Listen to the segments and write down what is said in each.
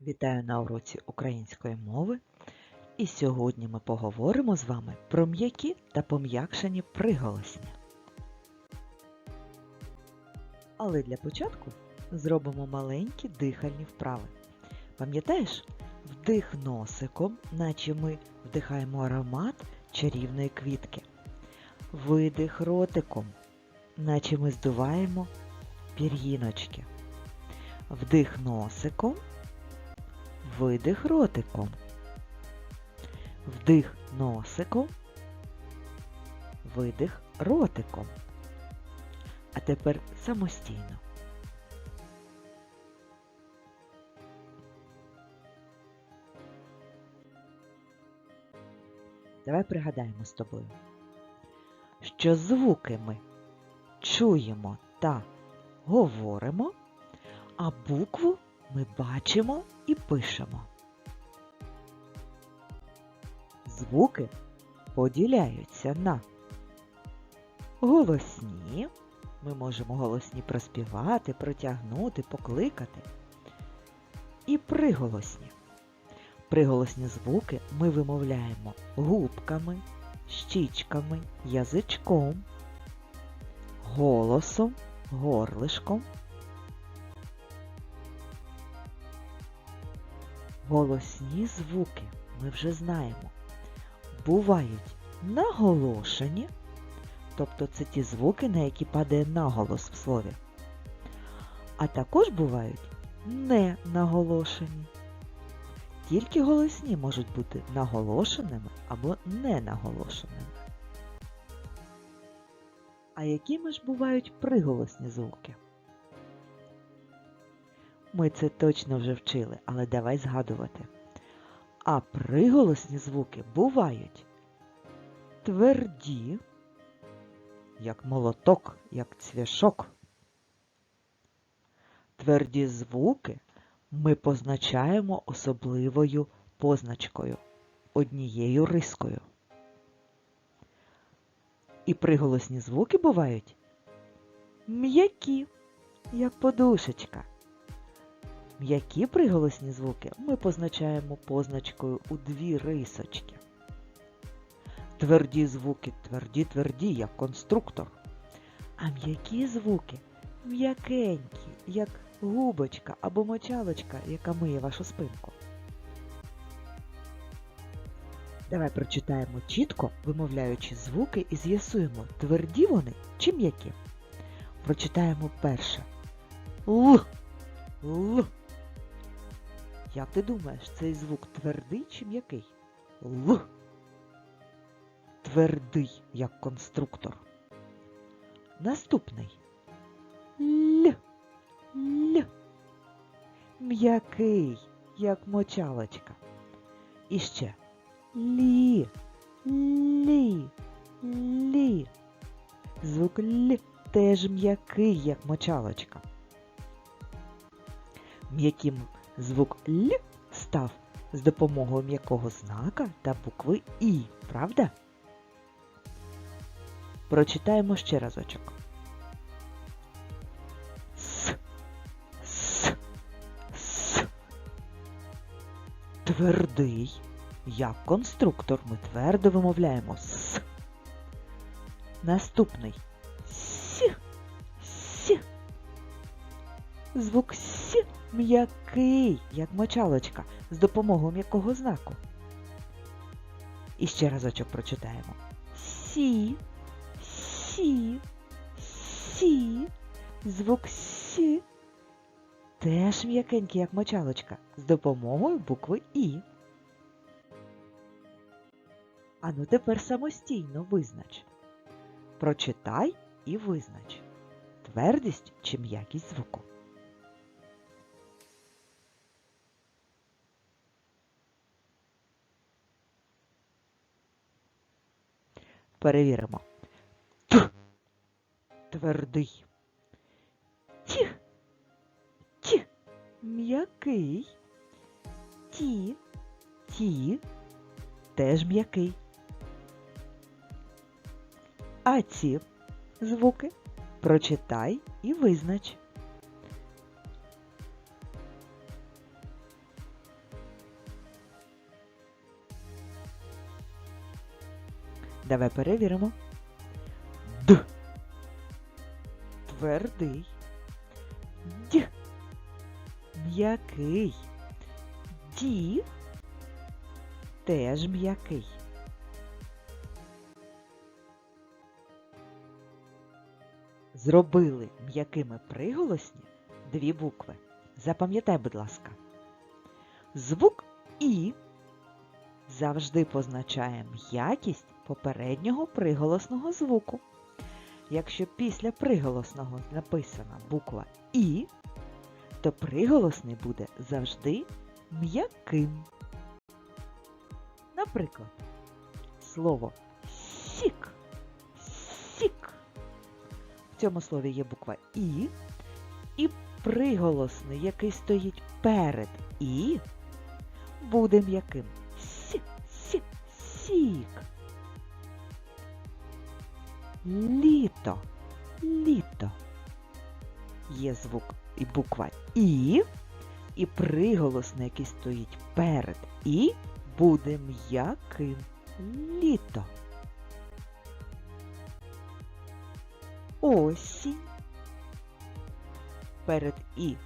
Вітаю на уроці української мови. І сьогодні ми поговоримо з вами про м'які та пом'якшені приголосні. Але для початку зробимо маленькі дихальні вправи. Пам'ятаєш, вдих носиком, наче ми вдихаємо аромат чарівної квітки. Видих ротиком, наче ми здуваємо пір'їночки. Вдих носиком. Видих ротиком. Вдих носиком. Видих ротиком. А тепер самостійно. Давай пригадаємо з тобою, що звуки ми чуємо та говоримо, а букву ми бачимо і пишемо. Звуки поділяються на голосні. Ми можемо голосні проспівати, протягнути, покликати. І приголосні. Приголосні звуки ми вимовляємо губками, щічками, язичком, голосом, горлишком. Голосні звуки ми вже знаємо. Бувають наголошені, тобто це ті звуки, на які падає наголос в слові. А також бувають не наголошені. Тільки голосні можуть бути наголошеними або не наголошеними. А якими ж бувають приголосні звуки? Ми це точно вже вчили, але давай згадувати. А приголосні звуки бувають тверді, як молоток, як цвяшок. Тверді звуки ми позначаємо особливою позначкою, однією рискою. І приголосні звуки бувають м'які, як подушечка. М'які приголосні звуки ми позначаємо позначкою у дві рисочки. Тверді звуки тверді-тверді, як конструктор. А м'які звуки м'якенькі, як губочка або мочалочка, яка миє вашу спинку. Давай прочитаємо чітко, вимовляючи звуки, і з'ясуємо, тверді вони чи м'які. Прочитаємо перше. Л. Л. Як ти думаєш, цей звук твердий чи м'який? Л. Твердий, як конструктор. Наступний. Л. Л. М'який, як мочалочка. І ще. Лі. Лі. Лі. Звук Л теж м'який, як мочалочка. М'яким звук Л став з допомогою м'якого знака та букви І, правда? Прочитаємо ще разочок. С. С. С. Твердий. Як конструктор ми твердо вимовляємо С. Наступний. С. С. Звук С м'який, як мочалочка, з допомогою м'якого знаку. І ще разочок прочитаємо. Сі, сі, сі. Звук Сі теж м'якенький, як мочалочка, з допомогою букви І. Ану тепер самостійно визнач. Прочитай і визнач. Твердість чи м'якість звуку. Перевіримо. Т. Твердий. Ті. Ті. М'який. Ті. Ті. Теж м'який. А ці звуки прочитай і визнач. Давай перевіримо. Д. Твердий. Д. М'який. Ді. Теж м'який. Зробили м'якими приголосні дві букви. Запам'ятай, будь ласка. Звук І завжди позначає м'якість попереднього приголосного звуку. Якщо після приголосного написана буква І, то приголосний буде завжди м'яким. Наприклад, слово сік. Сік. В цьому слові є буква І, і приголосний, який стоїть перед І, буде м'яким. Сік, сік, сік. Літо, літо. Є звук і буква І, і приголосний, який стоїть перед І, буде м'яким. Літо. Осінь. Перед І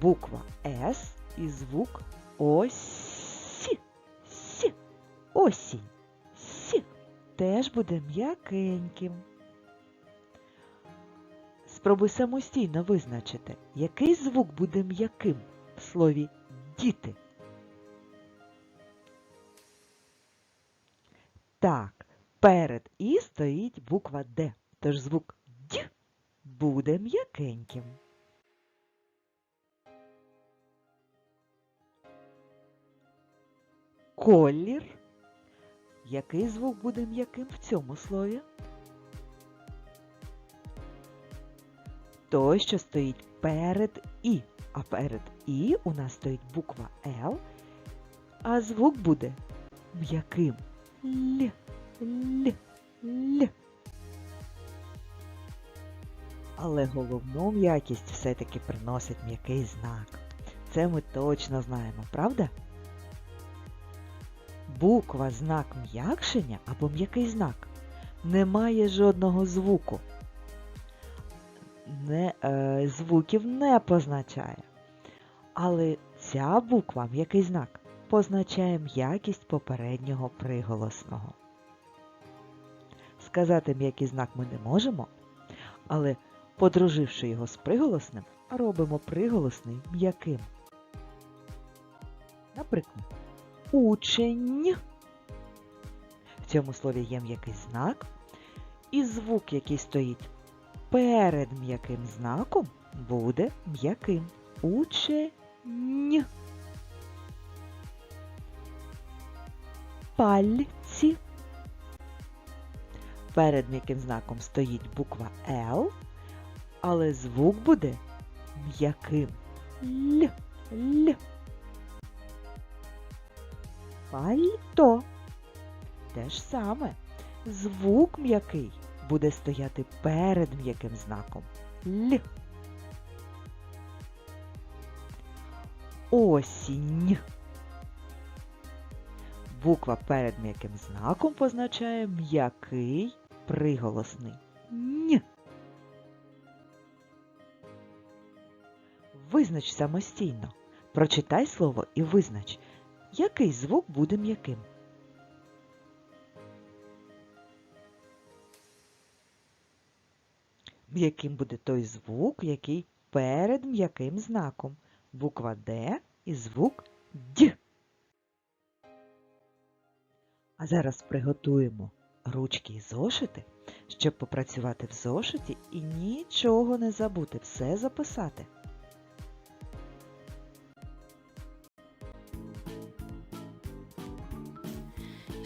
буква С і звук Осі. Сі. Осінь. Теж буде м'якеньким. Спробуй самостійно визначити, який звук буде м'яким в слові діти. Так, перед І стоїть буква Д, тож звук Д буде м'якеньким. Колір. Який звук буде м'яким в цьому слові? Той, що стоїть перед І. А перед І у нас стоїть буква Л, а звук буде м'яким. Л, Л, Л. Але головну м'якість все-таки приносить м'який знак. Це ми точно знаємо, правда? Буква знак м'якшення або м'який знак не має жодного звуку. Не, е, звуків не позначає. Але ця буква, м'який знак, позначає м'якість попереднього приголосного. Сказати м'який знак ми не можемо, але подруживши його з приголосним, робимо приголосний м'яким. Наприклад, учень. В цьому слові є м'який знак, і звук, який стоїть перед м'яким знаком, буде м'яким. Учень. Пальці. Перед м'яким знаком стоїть буква Л, але звук буде м'яким. Л. Л. Пальто. Те ж саме. Звук м'який буде стояти перед м'яким знаком. Л. Осінь. Буква перед м'яким знаком позначає м'який приголосний. Н. Визнач самостійно. Прочитай слово і визнач, який звук буде м'яким. М'яким буде той звук, який перед м'яким знаком. Буква Д і звук Д. А зараз приготуємо ручки і зошити, щоб попрацювати в зошиті і нічого не забути, все записати.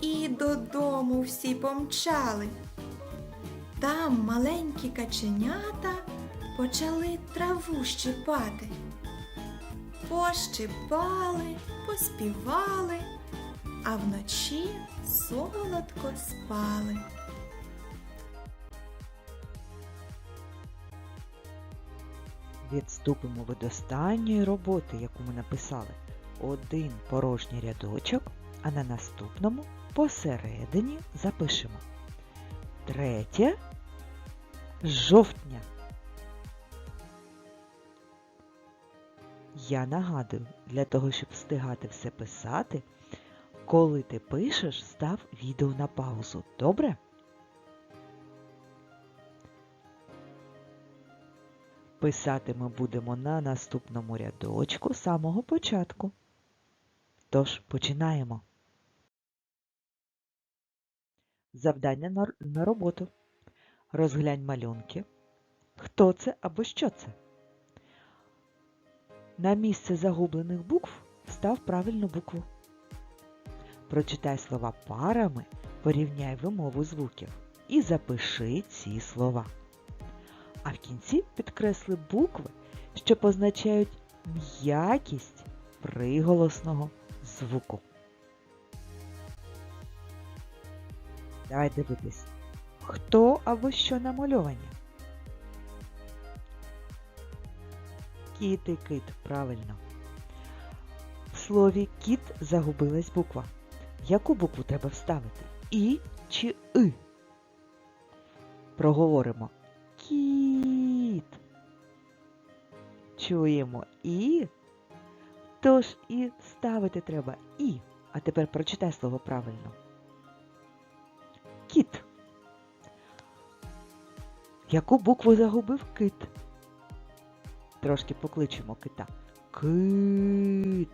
і додому всі помчали. Там маленькі каченята почали траву щипати. Пощипали, поспівали, а вночі солодко спали. Відступимо від останньої роботи, яку ми написали. Один порожній рядочок, а на наступному посередині запишемо. Третє жовтня. Я нагадую, для того, щоб встигати все писати, коли ти пишеш, став відео на паузу. Добре? Писати ми будемо на наступному рядочку самого початку. Тож починаємо. Завдання на, роботу. Розглянь малюнки. Хто це або що це? На місце загублених букв став правильну букву. Прочитай слова парами, порівняй вимову звуків і запиши ці слова. А в кінці підкресли букви, що позначають м'якість приголосного звуку. Давай дивитись, хто або що намальовані. Кіт і кит, правильно. В слові кіт загубилась буква. Яку букву треба вставити? І чи и? Проговоримо. Кіт. Чуємо і. Тож і ставити треба і. А тепер прочитай слово правильно. Кіт. Яку букву загубив кит? Трошки покличемо кита. Кит.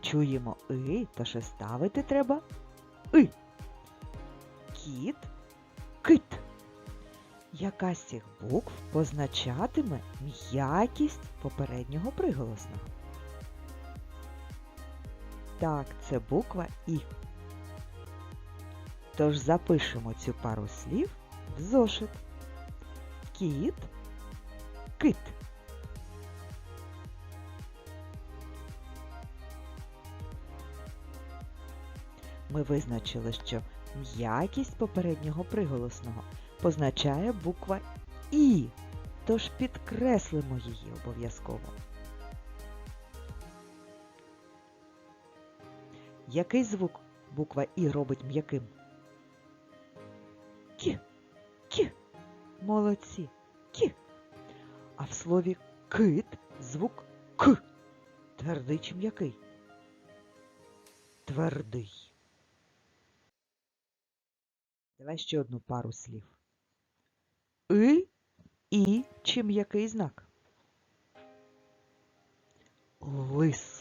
Чуємо и, тож і ставити треба и. Кіт, кит. Яка з цих букв позначатиме м'якість попереднього приголосного? Так, це буква І. Тож запишемо цю пару слів в зошит. Кіт, кит. Ми визначили, що м'якість попереднього приголосного позначає буква І, тож підкреслимо її обов'язково. Який звук буква І робить м'яким? Кі. Кі. Молодці. Кі. А в слові кит звук К. Твердий чи м'який? Твердий. Давай ще одну пару слів. И, і чи м'який знак? Лис.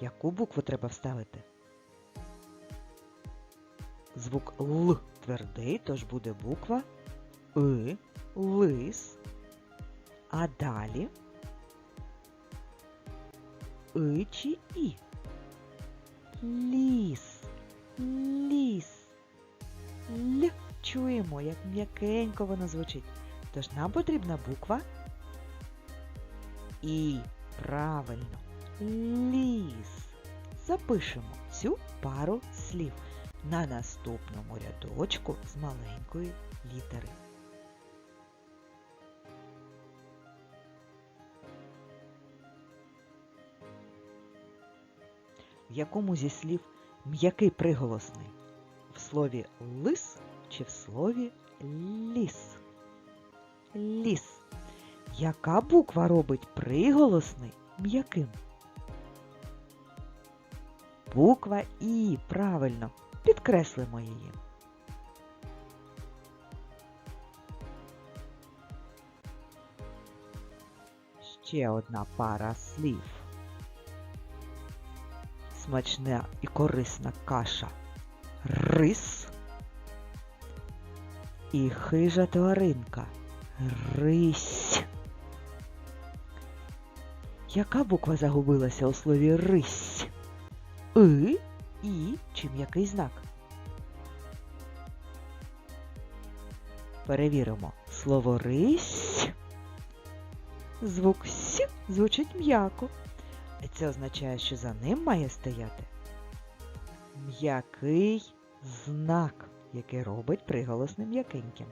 Яку букву треба вставити? Звук Л твердий, тож буде буква И, лис. А далі И чи І? Ліс. Ліс. Л чуємо, як м'якенько воно звучить. Тож нам потрібна буква І. Правильно. Ліс. Запишемо цю пару слів на наступному рядочку з маленької літери. В якому зі слів м'який приголосний? В слові лис чи в слові ліс? Ліс. Яка буква робить приголосний м'яким? Буква І. Правильно. Підкреслимо її. Ще одна пара слів. Смачна і корисна каша. Рис. І хижа тваринка. Рись. Яка буква загубилася у слові рись? И, І чи м'який знак? Перевіримо. Слово рись. Звук С звучить м'яко. І це означає, що за ним має стояти м'який знак, який робить приголосний м'якеньким.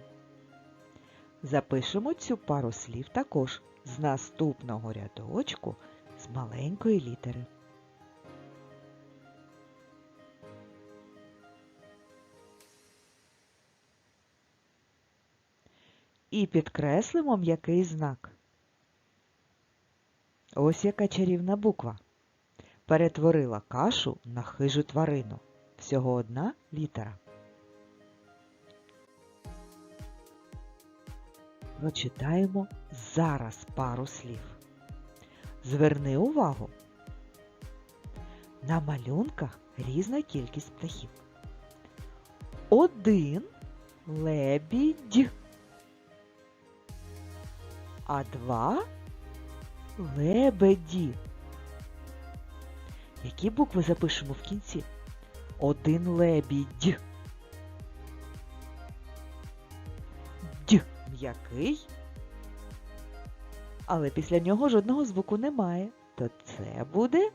Запишемо цю пару слів також з наступного рядочку з маленької літери. І підкреслимо м'який знак. Ось яка чарівна буква. Перетворила кашу на хижу тварину. Всього одна літера. Прочитаємо зараз пару слів. Зверни увагу. На малюнках різна кількість птахів. Один лебідь, а два лебеді. Які букви запишемо в кінці? Один лебідь. Д м'який. Але після нього жодного звуку немає. То це буде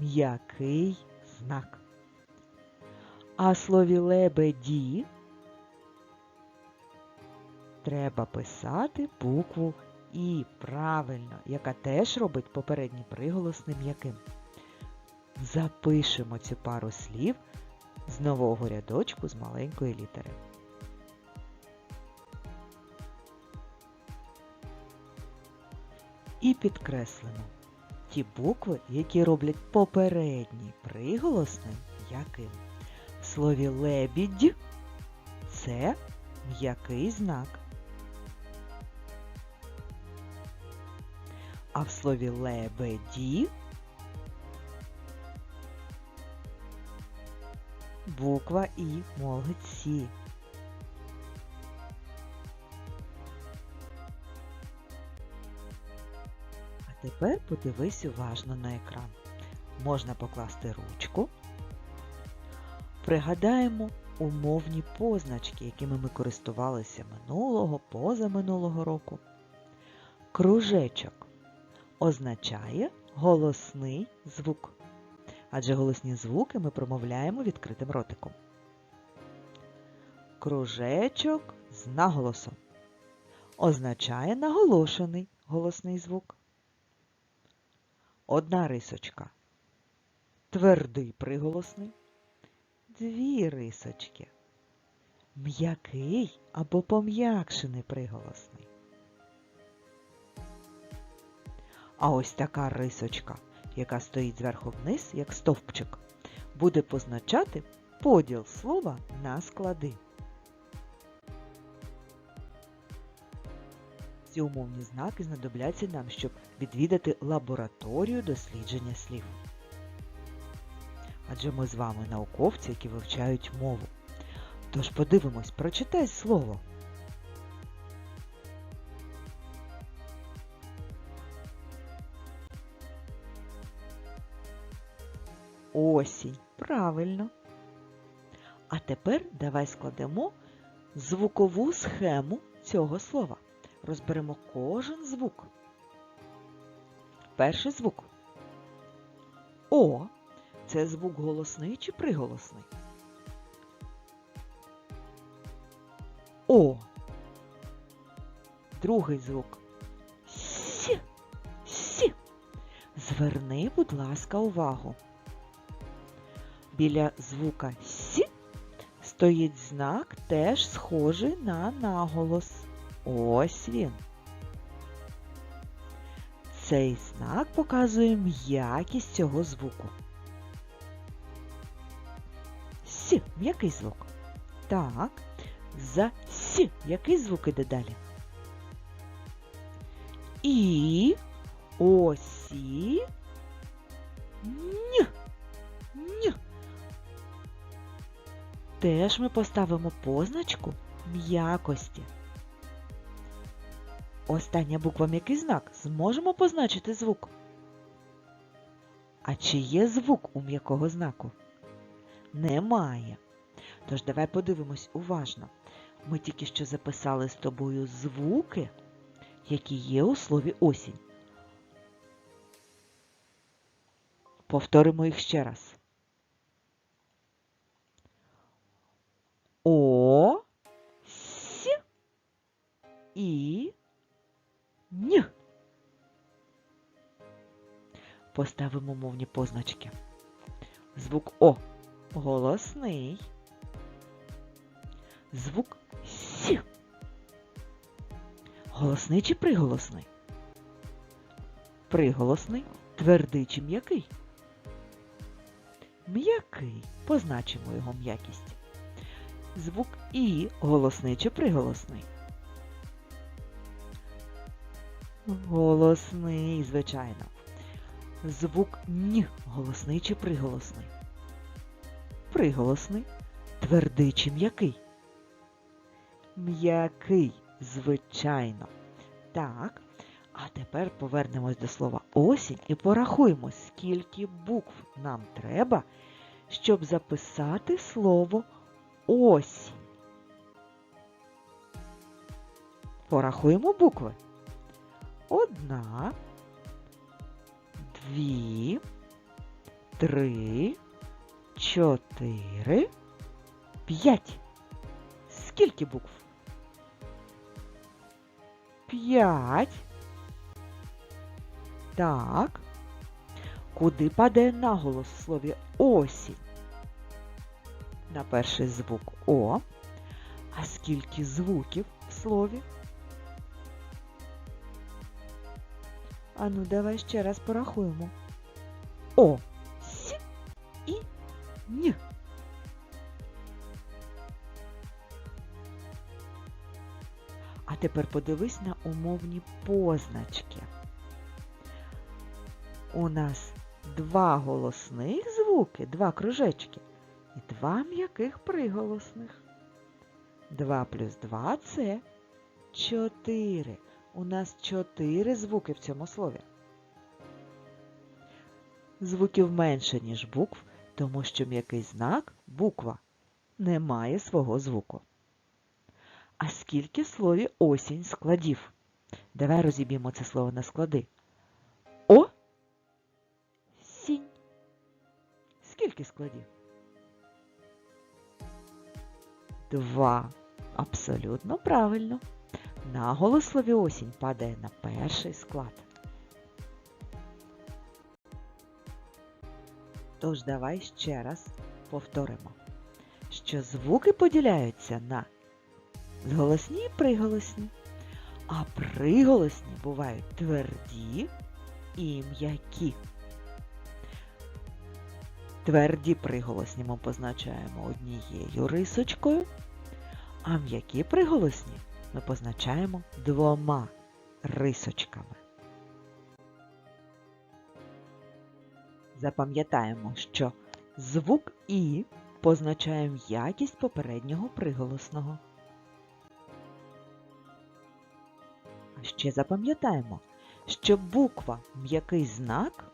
м'який знак. А слові лебеді треба писати букву І правильно, яка теж робить попередній приголосний м'яким. Запишемо цю пару слів з нового рядочку з маленької літери. І підкреслимо ті букви, які роблять попередній приголосний м'яким. В слові лебідь це м'який знак. А в слові лебеді буква І молодці. А тепер подивись уважно на екран. Можна покласти ручку. Пригадаємо умовні позначки, якими ми користувалися минулого, позаминулого року. Кружечок означає голосний звук адже голосні звуки ми промовляємо відкритим ротиком. Кружечок з наголосом означає наголошений голосний звук. Одна рисочка твердий приголосний, дві рисочки м'який або пом'якшений приголосний. А ось така рисочка яка стоїть зверху вниз, як стовпчик, буде позначати поділ слова на склади. Ці умовні знаки знадобляться нам, щоб відвідати лабораторію дослідження слів. Адже ми з вами науковці, які вивчають мову. Тож подивимось, прочитай слово. Осінь. Правильно. А тепер давай складемо звукову схему цього слова. Розберемо кожен звук. Перший звук. О. Це звук голосний чи приголосний? О. Другий звук. С. С. Зверни, будь ласка, увагу. Біля звука С стоїть знак, теж схожий на наголос. Ось він. Цей знак показує м'якість цього звуку. С. М'який звук. Так. За С. Який звук іде далі? І Осі. Теж ми поставимо позначку м'якості. Остання буква м'який знак. Зможемо позначити звук. А чи є звук у м'якого знаку? Немає. Тож давай подивимось уважно. Ми тільки що записали з тобою звуки, які є у слові осінь. Повторимо їх ще раз. Поставимо мовні позначки. Звук О голосний. Звук С. Голосний чи приголосний? Приголосний, твердий чи м'який? М'який. Позначимо його м'якість. Звук І голосний чи приголосний? Голосний, звичайно. Звук Н голосний чи приголосний? Приголосний. Твердий чи м'який? М'який, звичайно. Так. А тепер повернемось до слова осінь і порахуємо, скільки букв нам треба, щоб записати слово осінь. Порахуємо букви. Одна, дві, три, чотири, п'ять. Скільки букв? П'ять. Так. Куди падає наголос в слові осінь? На перший звук О. А скільки звуків в слові? Ану, давай ще раз порахуємо. О, С і Н. А тепер подивись на умовні позначки. У нас два голосних звуки, два кружечки і два м'яких приголосних. Два плюс два це чотири. У нас чотири звуки в цьому слові. Звуків менше, ніж букв, тому що м'який знак, буква, не має свого звуку. А скільки в слові осінь складів? Давай розіб'ємо це слово на склади. О. Сінь. Скільки складів? Два. Абсолютно правильно. Наголос в слові осінь падає на перший склад. Тож давай ще раз повторимо, що звуки поділяються на голосні і приголосні, а приголосні бувають тверді і м'які. Тверді приголосні ми позначаємо однією рисочкою, а м'які приголосні ми позначаємо двома рисочками. Запам'ятаємо, що звук І позначає м'якість попереднього приголосного. А ще запам'ятаємо, що буква м'який знак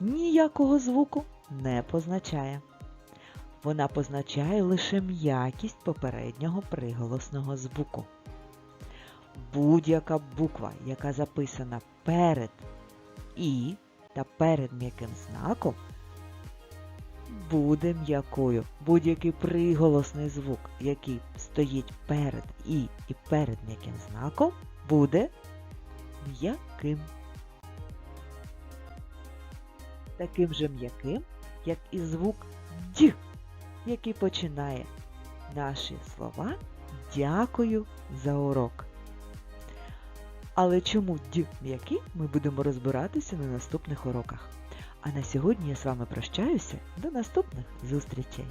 ніякого звуку не позначає. Вона позначає лише м'якість попереднього приголосного звуку. Будь-яка буква, яка записана перед І та перед м'яким знаком, буде м'якою. Будь-який приголосний звук, який стоїть перед І і перед м'яким знаком, буде м'яким. Таким же м'яким, як і звук Д, який починає наші слова Дякую за урок. Але чому ді м'який, ми будемо розбиратися на наступних уроках. А на сьогодні я з вами прощаюся. До наступних зустрічей!